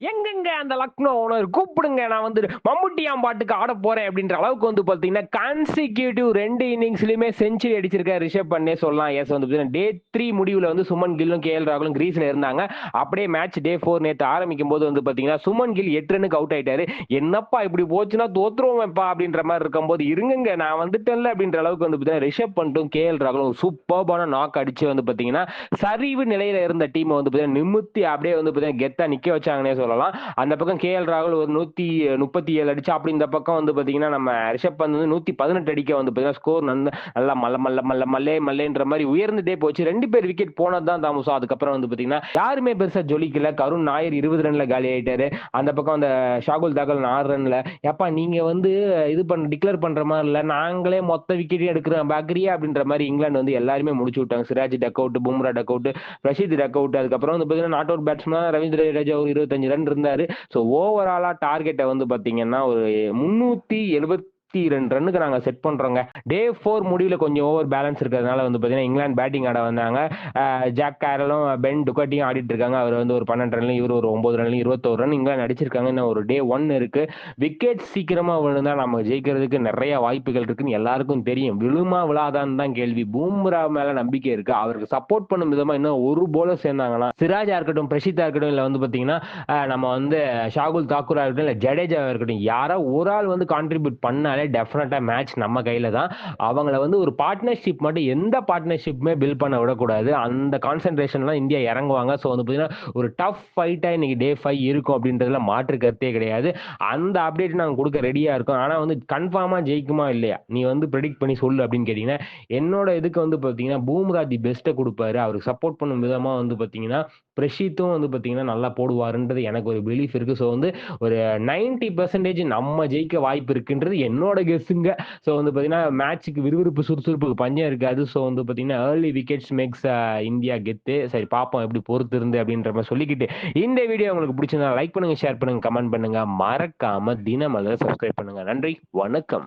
எங்கெங்க அந்த லக்னோ ஓனர் கூப்பிடுங்க நான் வந்து மம்முட்டியாம் பாட்டுக்கு ஆட போறேன் அப்படின்ற அளவுக்கு வந்து பாத்தீங்கன்னா கான்சிக்யூட்டிவ் ரெண்டு இன்னிங்ஸ்லயுமே செஞ்சுரி அடிச்சிருக்க ரிஷப் பண்ணே சொல்லலாம் எஸ் வந்து டே த்ரீ முடிவுல வந்து சுமன் கில்லும் கே எல் ராகுலும் கிரீஸ்ல இருந்தாங்க. அப்படியே மேட்ச் டே ஃபோர் நேற்று ஆரம்பிக்கும் போது வந்து பாத்தீங்கன்னா சுமன் கில் எட்டு ரனுக்கு அவுட் ஆயிட்டாரு. என்னப்பா இப்படி போச்சுன்னா தோத்துருவோம்ப்பா அப்படின்ற மாதிரி இருக்கும்போது இருங்குங்க நான் வந்துட்டேன்ல அப்படின்ற அளவுக்கு வந்து பாத்தீங்கன்னா ரிஷப் பண்ணிட்டும் கே எல் ராகுலும் சூப்பர்பான நாக் அடிச்சு வந்து பாத்தீங்கன்னா சரிவு நிலையில இருந்த டீமை வந்து பாத்தீங்கன்னா நிமித்தி அப்படியே வந்து பாத்தீங்கன்னா கெத்தா நிக்க வச்சாங்கன்னே சொல்லலாம். அந்த பக்கம் கே எல் ராகுல் ஒரு நூத்தி முப்பத்தி ஏழு அடிச்சு அப்படி இந்த பக்கம் வந்து பாத்தீங்கன்னா நம்ம ரிஷப் பந்த் வந்து நூத்தி பதினெட்டு அடிக்க வந்து பாத்தீங்கன்னா ஸ்கோர் நல்ல நல்லா மல்ல மல்ல மல்ல மல்லே மல்லேன்ற மாதிரி உயர்ந்துட்டே போச்சு. ரெண்டு பேர் விக்கெட் போனது தான் தாமசம் அதுக்கப்புறம் வந்து பாத்தீங்கன்னா யாருமே பெருசா ஜொலிக்கல. கருண் நாயர் இருபது ரன்ல காலி ஆயிட்டாரு. அந்த பக்கம் அந்த ஷாகுல் தாக்கல் ஆறு ரன்ல. ஏப்பா நீங்க வந்து இது பண்ண டிக்ளேர் பண்ற மாதிரி இல்ல. நாங்களே மொத்த விக்கெட்டே எடுக்கிறோம். பாக்குறியா அப்படின்ற மாதிரி இங்கிலாந்து வந்து எல்லாருமே முடிச்சு விட்டாங்க. Siraj duck out Bumrah duck out Rashid duck out அதுக்கப்புறம் வந்து பாத்தீங்கன்னா not out batsman Ravindra Jadeja ஒரு இருபத்தஞ்சு ரன் இருந்தாரு. ஸோ ஓவராலா டார்கெட்டை வந்து பாத்தீங்கன்னா ஒரு முன்னூத்தி எழுபத்தி ரெண்டு ரன்னுக்கு நாங்கள் செட் பண்ணுறோங்க டே ஃபோர் முடிவில் கொஞ்சம் ஓவர் பேலன்ஸ் இருக்கிறதுனால வந்து பார்த்தீங்கன்னா இங்கிலாந்து பேட்டிங் ஆட வந்தாங்க. ஜாக் கேரலும் பென் டுக்கட்டியும் ஆடிட்டு இருக்காங்க. அவர் வந்து ஒரு பன்னெண்டு ரன்லையும் இவர் ஒரு ஒம்பது ரன்லையும் இருபத்தோரு ரன் இங்கிலாந்து அடிச்சிருக்காங்க. இன்னும் ஒரு டே ஒன் இருக்கு. விக்கெட் சீக்கிரமாக விழுந்தா நம்ம ஜெயிக்கிறதுக்கு நிறைய வாய்ப்புகள் இருக்குன்னு எல்லாருக்கும் தெரியும். விழுமா விழாதான்னு தான் கேள்வி. பூம்ரா மேல நம்பிக்கை இருக்கு. அவருக்கு சப்போர்ட் பண்ணும் விதமாக இன்னும் ஒரு போலர் சேர்ந்தாங்கன்னா சிராஜா இருக்கட்டும் பிரஷிதா இருக்கட்டும் இல்லை வந்து பார்த்தீங்கன்னா நம்ம வந்து ஷாகுல் தாக்கூரா இருக்கட்டும் இல்லை ஜடேஜா இருக்கட்டும் யாரோ ஒரு ஆள் வந்து கான்ட்ரிபியூட் பண்ணால் டெஃபினட்டா மேட்ச் நம்ம கையில தான். அவங்கள வந்து ஒரு பார்ட்னர்ஷிப் மட்டும் எந்த பார்ட்னர்ஷிப்புமே பில்ட் பண்ண விடக்கூடாது. அந்த கான்சென்ட்ரேஷன்லாம் இந்தியா இறங்குவாங்க. ஸோ வந்து பார்த்தீங்கன்னா ஒரு டஃப் ஃபைட்டாக இன்னைக்கு டே ஃபைவ் இருக்கும் அப்படின்றதுல மாற்று கருத்தே கிடையாது. அந்த அப்டேட் நாங்கள் கொடுக்க ரெடியாக இருக்கோம். ஆனால் வந்து கன்ஃபார்மாக ஜெயிக்குமா இல்லையா? நீ வந்து ப்ரெடிக்ட் பண்ணி சொல்லு அப்படின்னு கேட்டிங்கன்னா என்னோட இதுக்கு வந்து பார்த்தீங்கன்னா பூம்ரா தி பெஸ்ட்டை கொடுப்பாரு. அவருக்கு சப்போர்ட் பண்ணும் விதமாக வந்து பார்த்தீங்கன்னா பிரஷீத்தும் வந்து பார்த்தீங்கன்னா நல்லா போடுவாருன்றது எனக்கு ஒரு பிலீஃப் இருக்குது ஸோ வந்து ஒரு நைன்டி பர்சன்டேஜ் நம்ம ஜெயிக்க வாய்ப்பு இருக்குன்றது என்னோட கெஸ்ஸுங்க ஸோ வந்து பார்த்தீங்கன்னா மேட்ச்சுக்கு விறுவிறுப்பு சுறுசுறுப்புக்கு பஞ்சம் இருக்காது. ஸோ வந்து பார்த்தீங்கன்னா ஏர்லி விக்கெட்ஸ் மேக்ஸ் இந்தியா கெத்து சரி பார்ப்போம் எப்படி பொறுத்து இருந்து அப்படின்ற மாதிரி சொல்லிக்கிட்டு இந்த வீடியோ உங்களுக்கு பிடிச்சிருந்தா லைக் பண்ணுங்கள் ஷேர் பண்ணுங்க கமெண்ட் பண்ணுங்கள் மறக்காம தினமலர் சப்ஸ்கிரைப் பண்ணுங்க. நன்றி வணக்கம்.